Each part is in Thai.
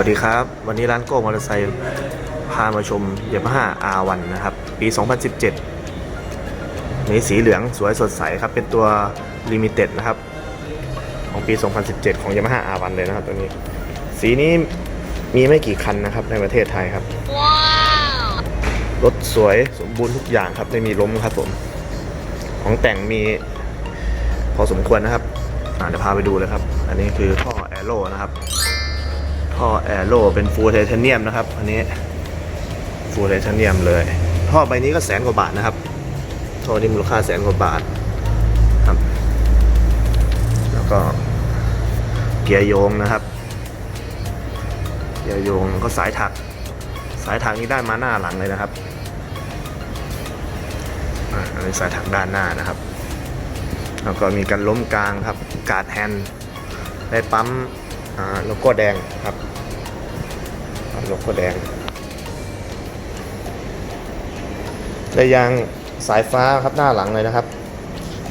วัสดีครับ วันนี้ร้านโก้มอเตอร์ไซค์พามาชมยามาฮ่า R1 นะครับ ปี 2017 นี้สีเหลืองสวยสดใสครับ เป็นตัว Limited นะครับ ของปี 2017 ของ Yamaha R1 เลยนะครับตัวนี้ สีนี้มีไม่กี่คันนะครับในประเทศไทยครับ รถสวยสมบูรณ์ทุกอย่างครับ ไม่มีล้มครับผม ของแต่งมีพอสมควรนะครับเดี๋ยวพาไปดูเลยครับ อันนี้คือท่อแอโร่นะครับ ท่อแอโร่เป็นฟูลไทเทเนียมนะครับ อันนี้ฟูลไทเทเนียมเลย ท่อใบนี้ก็แสนกว่าบาทนะครับท่อนี้มูลค่าแสนกว่าบาทครับ แล้วก็เกียร์โยงนะครับ เกียร์โยงก็สายถัก สายถักนี้ได้มาหน้าหลังเลยนะครับอันนี้สายถักด้านหน้านะครับ แล้วก็มีการล้มกลางครับ กาดแฮนด์ได้ปั๊ม โลโก้แดงครับโลโก้แดงได้ยางสายฟ้าครับหน้าหลังเลยนะครับ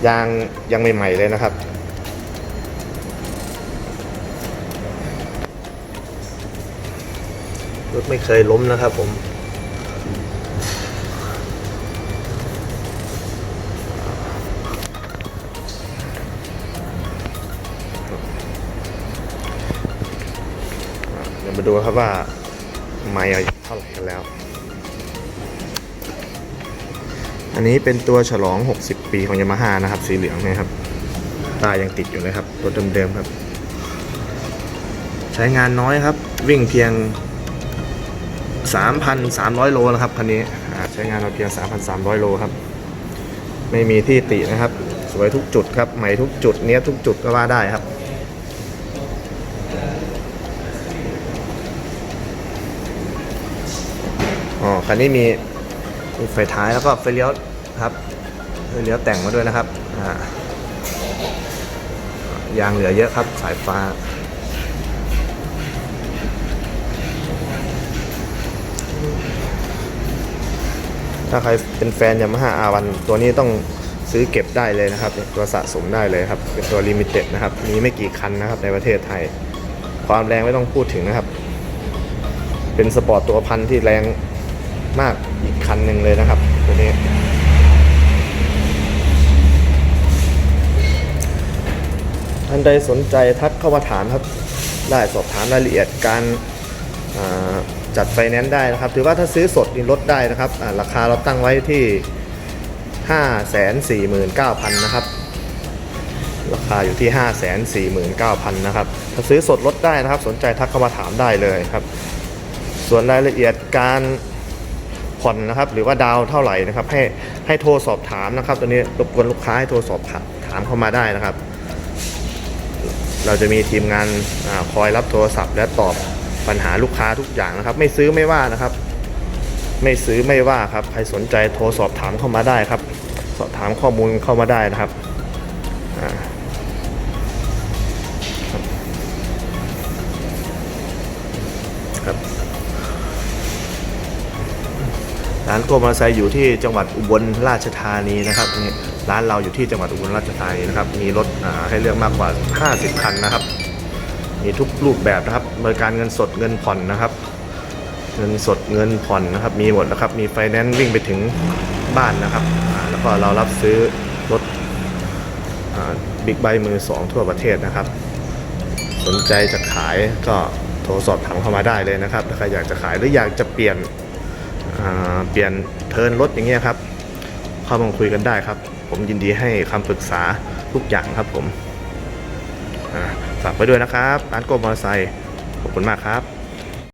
ยางยังใหม่ๆเลยนะครับรถไม่เคยล้มนะครับผม มาดูครับว่าไม่เอาเท่าไหร่กันแล้ว อันนี้เป็นตัวฉลอง 60 ปีของยามาฮ่านะครับ สีเหลืองนะครับ ตายังติดอยู่เลยครับรถเดิมๆครับ ใช้งานน้อยครับ วิ่งเพียง 3,300 โลนะครับคันนี้ใช้งานเราเพียง 3,300 โลครับ ไม่มีที่ตินะครับ สวยทุกจุดครับใหม่ทุกจุดเนี้ยทุกจุดก็ว่าได้ครับ อ๋อคันนี้มีไฟท้ายแล้วก็ไฟเลี้ยวครับไฟเลี้ยวแต่งมาด้วยนะครับอ่ายางเหลือเยอะครับสายฟ้า ถ้าใครเป็นแฟนยามาฮ่าอาวันตัวนี้ต้องซื้อเก็บได้เลยนะครับ ตัวสะสมได้เลยครับ เป็นตัวลิมิเต็ดนะครับ มีไม่กี่คันนะครับในประเทศไทย ความแรงไม่ต้องพูดถึงนะครับ เป็นสปอร์ตตัวพันที่แรง มากอีกคันหนึ่งเลยนะครับตัวนี้ท่านใดสนใจทักเข้ามาถามครับได้สอบถามรายละเอียดการจัดไฟแนนซ์ได้นะครับ ถือว่าถ้าซื้อสดนี่ลดได้นะครับราคาเราตั้งไว้ที่ 549,000นะครับราคาอยู่ที่ 549,000นะครับถ้าซื้อสดลดได้นะครับ สนใจทักเข้ามาถามได้เลยครับ ส่วนรายละเอียดการ ผ่อนนะครับหรือว่าดาวเท่าไหร่นะครับให้ให้โทรสอบถามนะครับตัวนี้รบกวนลูกค้าให้โทรสอบถามเข้ามาได้นะครับ เราจะมีทีมงานอคอยรับโทรศัพท์ และตอบปัญหาลูกค้าทุกอย่างนะครับ ไม่ซื้อไม่ว่านะครับ ไม่ซื้อไม่ว่าครับใครสนใจโทรสอบถามเข้ามาได้ครับ สอบถามข้อมูลเข้ามาได้นะครับอ่า ร้านโกมอเตอร์ไซค์อยู่ที่จังหวัดอุบลราชธานีนะครับนี่ร้านเราอยู่ที่จังหวัดอุบลราชธานีนะครับมีรถให้เลือกมากกว่า 50 คันนะครับมีทุกรูปแบบนะครับบริการเงินสดเงินผ่อนนะครับ เงินสดเงินผ่อนนะครับ มีหมดนะครับ มีไฟแนนซ์วิ่งไปถึงบ้านนะครับแล้วก็เรารับซื้อรถบิ๊กไบค์มือสองทั่วประเทศนะครับ สนใจจะขายก็โทรสอบถามเข้ามาได้เลยนะครับถ้าใครอยากจะขายหรืออยากจะเปลี่ยน เปลี่ยนเทิร์นรถอย่างเงี้ยครับเข้ามาคุยกันได้ครับ ผมยินดีให้คำปรึกษาทุกอย่างครับผมฝากไปด้วยนะครับร้านโกมอเตอร์ไซค์ขอบคุณมากครับ